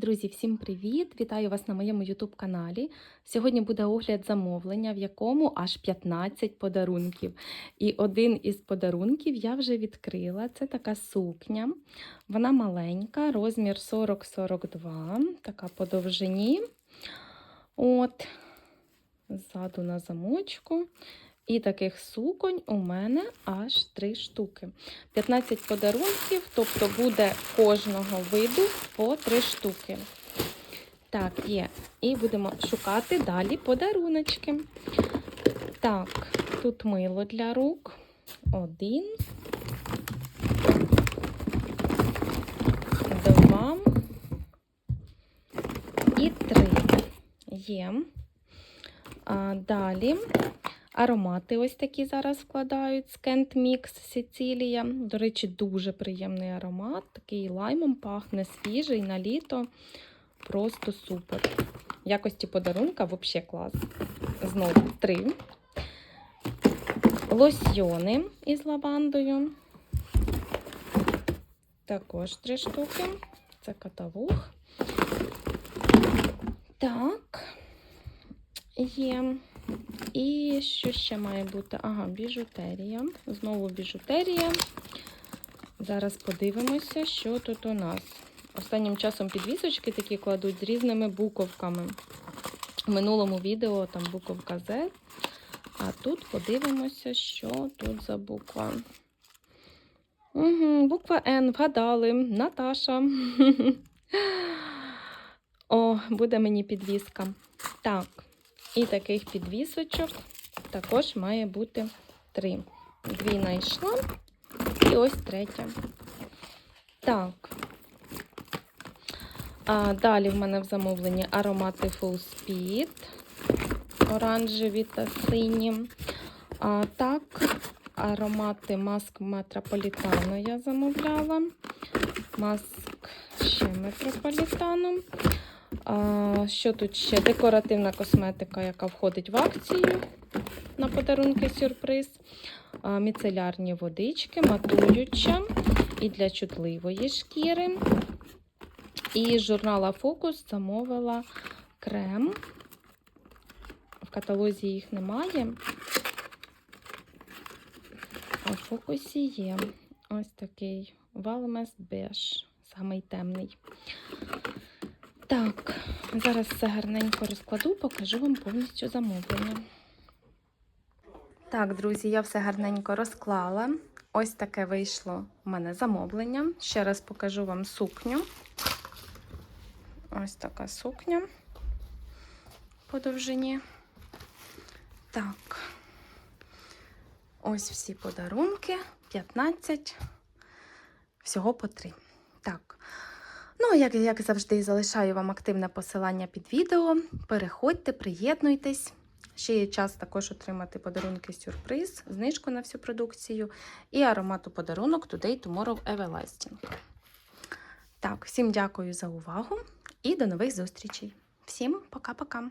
Друзі, всім привіт! Вітаю вас на моєму YouTube каналі. Сьогодні буде огляд замовлення, в якому аж 15 подарунків. І один із подарунків я вже відкрила. Це така сукня. Вона маленька, розмір 40-42, така по довжині. От, ззаду на замочку. І таких суконь у мене аж 3 штуки. 15 подарунків, тобто буде кожного виду по 3 штуки. Так, є. І будемо шукати далі подаруночки. Так, тут мило для рук. Один. Два. І три. Є. А, далі. Аромати ось такі зараз вкладають. Skent Mix Сицилія. До речі, дуже приємний аромат. Такий лаймом пахне свіжий на літо. Просто супер. Якості подарунка взагалі клас. Знову три. Лосьйони із лавандою. Також три штуки. Це каталог. Так. Є. І що ще має бути? Ага, біжутерія. Знову біжутерія. Зараз подивимося, що тут у нас. Останнім часом підвісочки такі кладуть з різними буковками. В минулому відео там буковка Z. А тут подивимося, що тут за буква. Угу, Буква Н. Вгадали. Наташа. О, буде мені підвіска. Так. І таких підвісочок також має бути три. Дві знайшла і ось третя. Так. А Далі в мене в замовленні аромати Full Speed, оранжеві та сині. А Так, аромати маск метрополітану я замовляла. Маск ще метрополітану. А, Що тут ще? Декоративна косметика, яка входить в акцію подарунки сюрприз. Міцелярні водички, матуюча і для чутливої шкіри. І з журнала Фокус замовила крем. В каталозі їх немає. А в фокусі є ось такий Valmes Beige, самий темний. Так, зараз все гарненько розкладу, покажу вам повністю замовлення. Так, друзі, я все гарненько розклала. Ось таке вийшло в мене замовлення. Ще раз покажу вам сукню. Ось така сукня по довжині. Так, ось всі подарунки, 15, всього по 3. Так. Ну, як, як завжди, залишаю вам активне посилання під відео. Переходьте, приєднуйтесь. Ще є час також отримати подарунки сюрприз, знижку на всю продукцію і аромату подарунок Today Tomorrow Everlasting. Так, всім дякую за увагу і до нових зустрічей. Всім пока-пока!